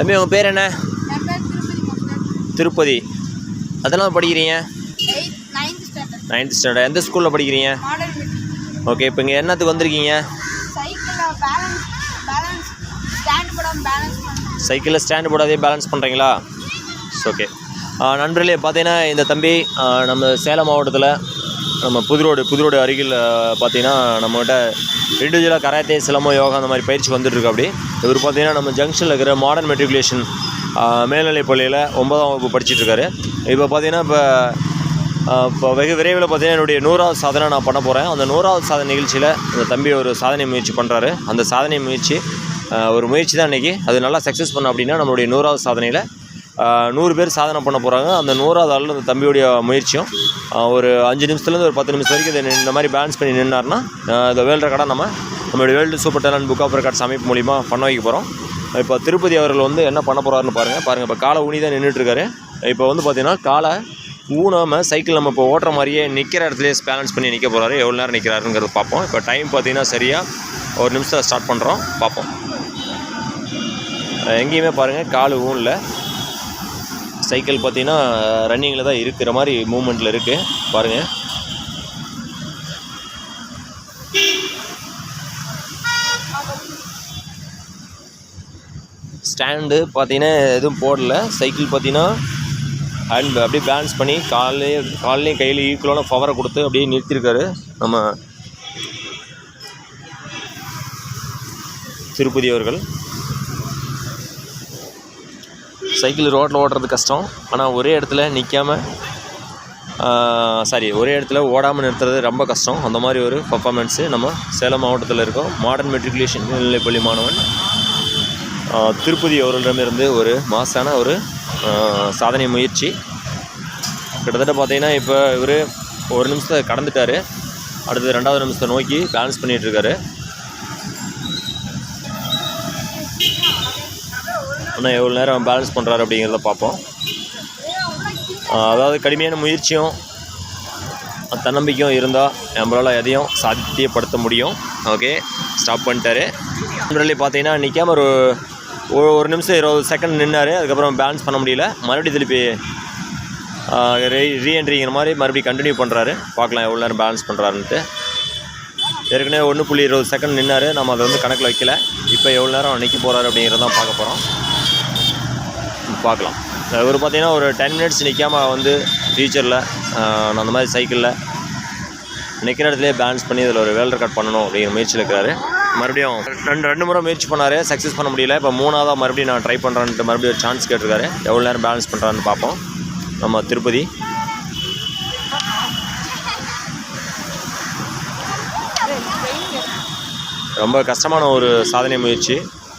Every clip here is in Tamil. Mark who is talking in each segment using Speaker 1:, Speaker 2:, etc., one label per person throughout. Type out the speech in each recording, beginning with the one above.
Speaker 1: தம்பி உங்கள் பேர் என்ன?
Speaker 2: திருப்பதி
Speaker 1: அதெல்லாம் படிக்கிறீங்க?
Speaker 2: நைன்த் ஸ்டாண்டர்ட்
Speaker 1: எந்த ஸ்கூலில் படிக்கிறீங்க? ஓகே இப்போ இங்கே என்னத்துக்கு வந்திருக்கீங்க?
Speaker 2: சைக்கிளில் ஸ்டாண்ட்
Speaker 1: போடாதே பேலன்ஸ் பண்ணுறீங்களா ஓகே நண்பர்களே பார்த்தீங்கன்னா இந்த தம்பி நம்ம சேலம் மாவட்டத்தில் நம்ம புது ரோடு புது ரோடு அருகில் பார்த்தீங்கன்னா நம்மகிட்ட இண்டிவிஜுவலாக கராத்தே சிலம்பம் யோகா அந்த மாதிரி பயிற்சி வந்துட்டுருக்கு அப்படி. இவர் பார்த்தீங்கன்னா நம்ம ஜங்ஷனில் இருக்கிற மாடர்ன் மெட்ரிகுலேஷன் மேல்நிலைப் பள்ளியில் ஒன்பதாம் வகுப்பு படிச்சுட்ருக்காரு இப்போ பார்த்தீங்கன்னா இப்போ இப்போ வெகு விரைவில் பார்த்தீங்கன்னா என்னுடைய நூறாவது சாதனை நான் பண்ண போகிறேன் அந்த நூறாவது சாதனை நிகழ்ச்சியில் இந்த தம்பி ஒரு சாதனை முயற்சி பண்ணுறாரு அந்த சாதனை முயற்சி ஒரு முயற்சி தான் இன்றைக்கி அது நல்லா சக்ஸஸ் பண்ண அப்படின்னா நம்மளுடைய நூறாவது சாதனையில் நூறு பேர் சாதனை பண்ண போகிறாங்க அந்த நூறாவது ஆளில் அந்த தம்பியுடைய முயற்சியும் ஒரு அஞ்சு நிமிஷத்துலேருந்து ஒரு பத்து நிமிஷம் வரைக்கும் இதை இந்த மாதிரி பேலன்ஸ் பண்ணி நின்னார்னா இந்த வேர்ல்டு ரெக்கார்டாக நம்ம நம்மளுடைய world super talent book of records அமைப்பு மூலிமா பண்ண வைக்க போகிறோம் இப்போ திருப்பதி அவர்கள் வந்து என்ன பண்ண போகிறாருன்னு பாருங்கள் பாருங்கள் இப்போ காலை ஊனி தான் நின்றுட்டுருக்காரு இப்போ வந்து பார்த்திங்கன்னா காலை ஊனாமல் சைக்கிள் நம்ம இப்போ ஓட்டுற மாதிரியே நிற்கிற இடத்துலையே பேலன்ஸ் பண்ணி நிற்க போகிறாரு எவ்வளோ நேரம் நிற்கிறாருங்கிறது பார்ப்போம் இப்போ டைம் பார்த்தீங்கன்னா சரியாக ஒரு நிமிஷம் ஸ்டார்ட் பண்ணுறோம் பார்ப்போம் எங்கேயுமே பாருங்கள் கால் ஊனில். சைக்கிள் பார்த்தீங்கன்னா ரன்னிங்கில் தான் இருக்கிற மாதிரி மூமெண்ட்டில் இருக்குது பாருங்கள் ஸ்டாண்டு பார்த்தீங்கன்னா எதுவும் போடல. சைக்கிள் பார்த்தீங்கன்னா ஹேண்ட் அப்படியே பேலன்ஸ் பண்ணி காலையே கால்லையும் கையிலையும் ஈக்குவலான பவரை கொடுத்து அப்படியே நிறுத்தியிருக்காரு நம்ம திருப்பதி அவர்கள். சைக்கிள் ரோட்டில் ஓட்டுறது கஷ்டம். ஆனால் ஒரே இடத்துல நிற்காம சாரி ஒரே இடத்துல ஓடாமல் நிறுத்துறது ரொம்ப கஷ்டம். அந்த மாதிரி ஒரு பர்ஃபார்மன்ஸு நம்ம சேலம் மாவட்டத்தில் இருக்கோம். மாடர்ன் மெட்ரிகுலேஷன் மேல்நிலைப்பள்ளி மாணவன் திருப்பதி அவர்களிடமிருந்து ஒரு மாசான ஒரு சாதனை முயற்சி. கிட்டத்தட்ட பார்த்தீங்கன்னா இப்போ இவர் ஒரு நிமிஷத்தை கடந்துட்டார். அடுத்து ரெண்டாவது நிமிஷத்தை நோக்கி பேலன்ஸ் பண்ணிகிட்டு இன்னும் எவ்வளோ நேரம் பேலன்ஸ் பண்ணுறாரு அப்படிங்கிறத பார்ப்போம். அதாவது கடுமையான முயற்சியும் தன்னம்பிக்கையும் இருந்தால் நம்மளால் எதையும் சாத்தியப்படுத்த முடியும். ஓகே ஸ்டாப் பண்ணிட்டாரு. ஜென்ரலி பார்த்தீங்கன்னா நிற்காம ஒரு ஒரு- ஒரு நிமிஷம் இருபது செகண்ட் நின்னார். அதுக்கப்புறம் பேலன்ஸ் பண்ண முடியல. மறுபடியும் திருப்பி ரீஎன்ட்ரிங்கிற மாதிரி மறுபடியும் கண்டினியூ பண்ணுறாரு பார்க்கலாம் எவ்வளோ நேரம் பேலன்ஸ் பண்ணுறாருன்ட்டு ஏற்கனவே ஒன்று புள்ளி இருபது செகண்ட் நின்னார். நம்ம அதை வந்து கணக்கில் வைக்கல. இப்போ எவ்வளோ நேரம் நிற்க போகிறாரு அப்படிங்கிறதான் பார்க்க போகிறோம் பார்க்கலாம். இவர் பார்த்தீங்கன்னா ஒரு டென் மினிட்ஸ் நிற்காமல் வந்து ஃபியூச்சரில் நான் அந்த மாதிரி சைக்கிளில் நிற்கிற இடத்துலேயே பேலன்ஸ் பண்ணி இதில் ஒரு வேல்ட் ரெக்கார்ட் பண்ணணும் அப்படிங்கிற முயற்சியில் இருக்கிறாரு மறுபடியும் ரெண்டு ரெண்டு முறை முயற்சி பண்ணார் சக்ஸஸ் பண்ண முடியல. இப்போ மூணாவதாக மறுபடியும் நான் ட்ரை பண்ணுறேன்ட்டு மறுபடியும் ஒரு சான்ஸ் கேட்டிருக்காரு. எவ்வளோ நேரம் பேலன்ஸ் பண்ணுறான்னு பார்ப்போம். நம்ம திருப்பதி. ரொம்ப கஷ்டமான ஒரு சாதனை முயற்சி.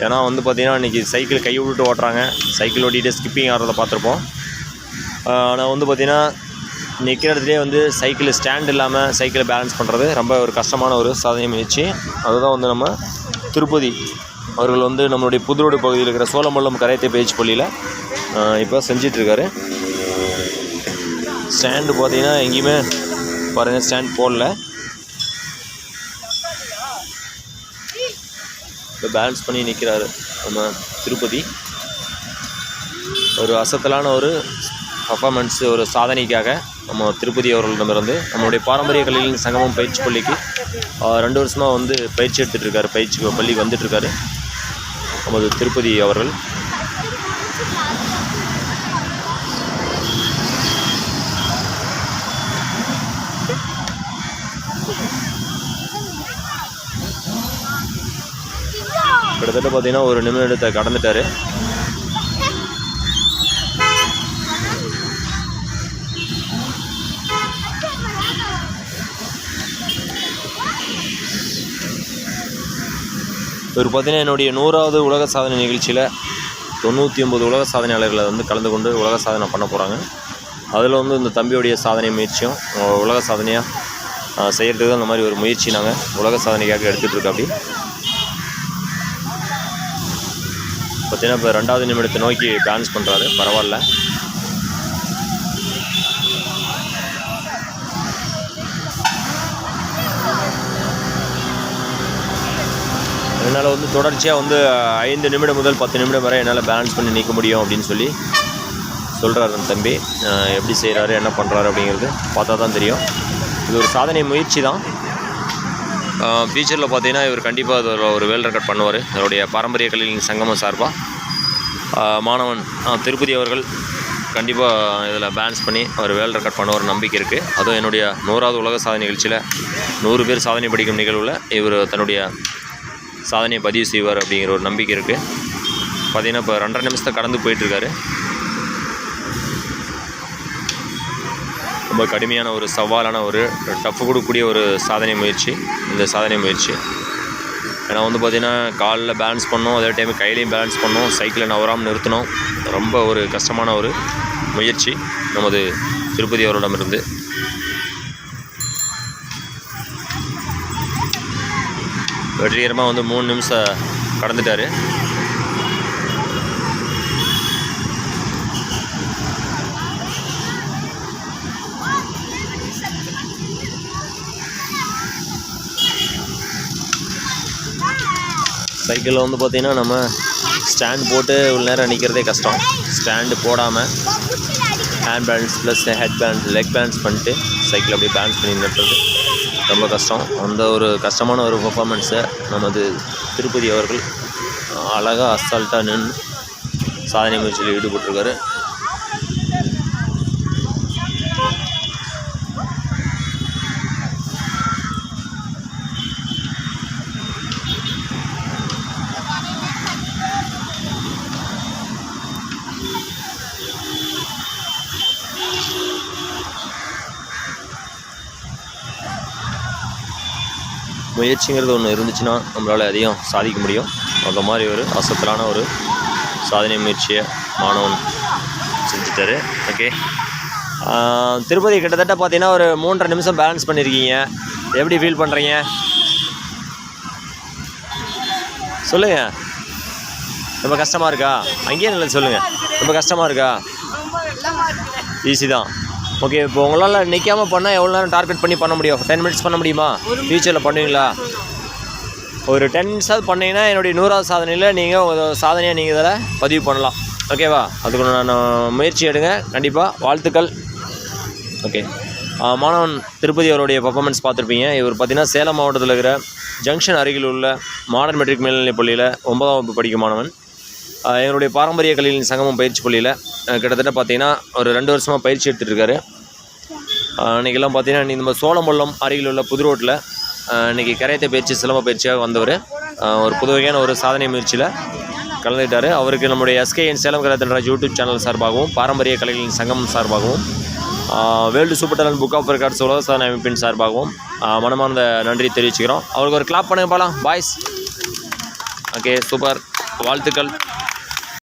Speaker 1: ஏன்னா வந்து பார்த்திங்கன்னா இன்றைக்கி சைக்கிள் கை விட்டுட்டு ஓட்டுறாங்க. சைக்கிள் ஓட்டிகிட்டு ஸ்கிப்பிங் ஆடுறத பார்த்துருப்போம். ஆனால் வந்து பார்த்திங்கன்னா நிற்கிற இடத்துலேயே வந்து சைக்கிள் ஸ்டாண்ட் இல்லாமல் சைக்கிளை பேலன்ஸ் பண்ணுறது ரொம்ப ஒரு கஷ்டமான ஒரு சாதனை முயற்சி அதுதான் வந்து நம்ம திருப்பதி அவர்கள் வந்து நம்மளுடைய புதுரோடு பகுதியில் இருக்கிற சோழமல்லம் கரையத்தை பயிற்சி பள்ளியில் இப்போ செஞ்சிட்ருக்காரு. ஸ்டாண்டு பார்த்திங்கன்னா எங்கேயுமே பாருங்கள் ஸ்டாண்ட் போடல. இப்போ பேலன்ஸ் பண்ணி நிற்கிறாரு நம்ம திருப்பதி. ஒரு அசத்தலான ஒரு பர்ஃபார்மன்ஸ் ஒரு சாதனைக்காக நம்ம திருப்பதி அவர்களிடமிருந்து நம்மளுடைய பாரம்பரிய கலைகளின் சங்கமம் பயிற்சி பள்ளிக்கு ரெண்டு வருஷமாக வந்து பயிற்சி எடுத்துகிட்டு இருக்காரு. பயிற்சி பள்ளிக்கு வந்துட்டுருக்காரு நமது திருப்பதி அவர்கள். கிட்டத்தட்ட பார்த்தீங்கன்னா ஒரு நிமிடத்தை கடந்துட்டாரு. இவர் பார்த்தீங்கன்னா என்னுடைய நூறாவது உலக சாதனை நிகழ்ச்சியில் தொண்ணூற்றி ஒம்பது உலக சாதனையாளர்களை வந்து கலந்து கொண்டு உலக சாதனை பண்ண போகிறாங்க அதில் வந்து இந்த தம்பியுடைய சாதனை முயற்சியும் உலக சாதனையாக செய்கிறதுக்கு அந்த மாதிரி ஒரு முயற்சி நாங்கள் உலக சாதனைக்காக எடுத்துகிட்டு இருக்கோம் அப்படி. பார்த்தீங்கன்னா இப்போ ரெண்டாவது நிமிடத்தை நோக்கி பேலன்ஸ் பண்ணுறாரு பரவாயில்ல. என்னால் வந்து தொடர்ச்சியாக வந்து ஐந்து நிமிடம் முதல் பத்து நிமிடம் வரை என்னால் பேலன்ஸ் பண்ணி நிற்க முடியும் அப்படின்னு சொல்லி சொல்கிறாரு அந்த தம்பி. எப்படி செய்கிறாரு என்ன பண்ணுறாரு அப்படிங்கிறது பார்த்தா தான் தெரியும். இது ஒரு சாதனை முயற்சி தான். ஃபியூச்சரில் பார்த்தீங்கன்னா இவர் கண்டிப்பாக அதில் ஒரு- வேல் ரெக்கார்ட் பண்ணுவார். அவருடைய பாரம்பரிய கல்வி சங்கமம் சார்பாக மாணவன் திருப்பதி அவர்கள் கண்டிப்பாக இதில் பேலன்ஸ் பண்ணி அவர் வேல் ரெக்கார்ட் பண்ணுவார் நம்பிக்கை இருக்குது அதுவும் என்னுடைய நூறாவது உலக சாதனை நிகழ்ச்சியில் நூறு பேர் சாதனை படிக்கும் நிகழ்வில் இவர் தன்னுடைய சாதனையை பதிவு செய்வார் அப்படிங்கிற ஒரு நம்பிக்கை இருக்குது பார்த்தீங்கன்னா இப்போ ரெண்டரை நிமிஷத்தை கடந்து போயிட்டுருக்காரு ரொம்ப கடுமையான ஒரு சவாலான ஒரு டஃப் கொடுக்கக்கூடிய ஒரு சாதனை முயற்சி. இந்த சாதனை முயற்சி. ஏன்னா வந்து பார்த்திங்கன்னா காலில் பேலன்ஸ் பண்ணோம் அதே டைம் கையிலையும் பேலன்ஸ் பண்ணோம் சைக்கிளை நவராமல் நிறுத்தணும் ரொம்ப ஒரு கஷ்டமான ஒரு முயற்சி நமது திருப்பதி அவரிடமிருந்து வெற்றிகரமாக வந்து மூணு நிமிஷம் கடந்துட்டார். சைக்கிளில் வந்து பார்த்திங்கன்னா நம்ம ஸ்டாண்ட் போட்டு உள்ள நேரம் நிற்கிறதே கஷ்டம். ஸ்டாண்டு போடாமல் hand balance plus head balance leg balance பண்ணிட்டு சைக்கிள் அப்படியே பேலன்ஸ் பண்ணி நிறுத்துறது ரொம்ப கஷ்டம். அந்த ஒரு கஷ்டமான ஒரு பர்ஃபாமன்ஸை நமது திருப்பதி அவர்கள் அழகாக அசால்ட்டாக நின்று சாதனை முயற்சியில் ஈடுபட்டிருக்காரு. முயற்சிங்கிறது ஒன்று இருந்துச்சுன்னா நம்மளால் அதையும் சாதிக்க முடியும். அந்த மாதிரி ஒரு அசத்தலான ஒரு சாதனை முயற்சியை மாணவன் செஞ்சுட்டாரு. ஓகே திருப்பதி கிட்டத்தட்ட பார்த்தீங்கன்னா ஒரு மூன்றரை நிமிஷம் பேலன்ஸ் பண்ணியிருக்கீங்க எப்படி ஃபீல் பண்ணுறீங்க சொல்லுங்க. ரொம்ப கஷ்டமாக இருக்கா? அங்கேயே நல்லா சொல்லுங்கள் ரொம்ப கஷ்டமாக இருக்கா? ஈஸி தான். ஓகே இப்போ உங்களால் நிற்காமல் பண்ணால் எவ்வளோ நேரம் டார்கெட் பண்ணி பண்ண முடியும்? டென் மினிட்ஸ் பண்ண முடியுமா? ஃபியூச்சரில் பண்ணுவீங்களா? ஒரு டென் மினிட்ஸாவது பண்ணீங்கன்னா என்னுடைய நூறாவது சாதனையில் நீங்கள் உங்கள் சாதனையாக நீங்கள் இதில் பதிவு பண்ணலாம். ஓகேவா அதுக்கு நான் முயற்சி எடுங்க. கண்டிப்பாக வாழ்த்துக்கள். ஓகே மாணவன் திருப்பதி அவருடைய பர்ஃபார்மன்ஸ் பார்த்துருப்பீங்க. இவர் பார்த்தீங்கன்னா சேலம் மாவட்டத்தில் இருக்கிற ஜங்ஷன் அருகில் உள்ள மாடர்ன் மெட்ரிக் மேல்நிலைப் பள்ளியில் ஒன்பதாம் வகுப்பு படிக்கும் மாணவன். எங்களுடைய பாரம்பரிய கல்வியின் சங்கமம் பயிற்சி பள்ளியில் கிட்டத்தட்ட பார்த்தீங்கன்னா ஒரு ரெண்டு வருஷமாக பயிற்சி எடுத்துகிட்டு இருக்காரு பார்த்தீங்கன்னா இந்த நம்ம சோளம்பள்ளம் அருகில் உள்ள புது ரோட்டில் இன்றைக்கி கரையத்தை பயிற்சி சிலம்ப பயிற்சியாக வந்தவர். ஒரு புது வகையான ஒரு சாதனை முயற்சியில் கலந்துக்கிட்டார். அவருக்கு நம்முடைய S K N Salem Karathanraj YouTube channel சார்பாகவும் பாரம்பரிய கலைகளின் சங்கமம் சார்பாகவும் world super talent book of records உலக சாதனை அமைப்பின் சார்பாகவும் மனமார்ந்த நன்றி தெரிவிச்சுக்கிறோம். அவருக்கு ஒரு கிளாப் பண்ணுங்க போகலாம் பாய்ஸ் ஓகே சூப்பர் வாழ்த்துக்கள்.